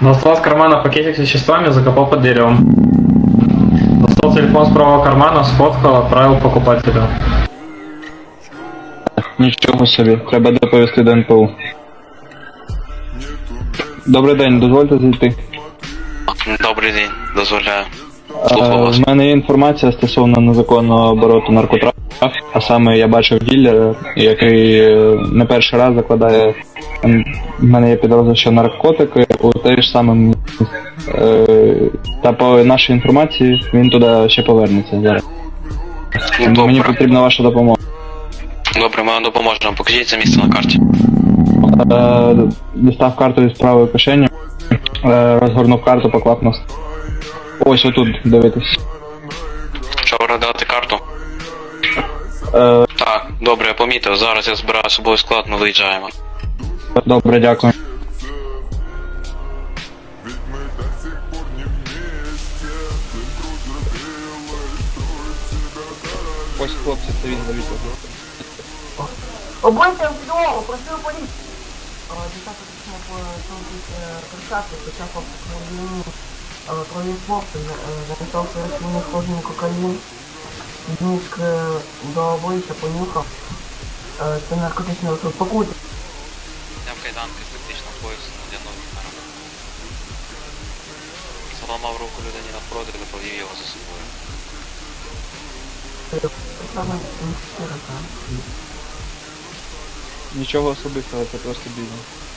Достал из кармана пакетик с веществами, закопал под деревом. Достал телефон с правого кармана, сфоткал, отправил покупателю. Нічого собі, треба доповісти до НПУ. Добрий день, дозвольте зайти. Добрий день, дозволяю. Е, Слухаю вас. В мене є інформація стосовно незаконного обороту наркотрафіку, а саме я бачив ділера, який е, не перший раз закладає. В мене є підозра, що наркотики у те ж саме місці. Е, Та по нашій інформації він туди ще повернеться зараз. Ну, Мені потрібна ваша допомога. Добре, ми вам допоможемо. Покажіть це місце на карті. Е, Дістав карту із правої кишені, е, розгорнув карту, поклав на Ось отут, дивитись. Що дати карту? Е, Так, добре, я помітив. Зараз я збираю собою склад, ми виїжджаємо. Добре, дякую. Ось хлопці, це він завітив. Обойтям підлогу, просив поліцію. Десятка письмо по кричати, почав обстрілювання троє хлопців, записався розміни схожий кокаїн, зніг до обличчя, понюхав. Е, Це наркотичний розсуд. Кайданки з надягнув їх на руку. Заламав руку людині навпроти і повів його за собою. Нічого особистого, це просто бізнес.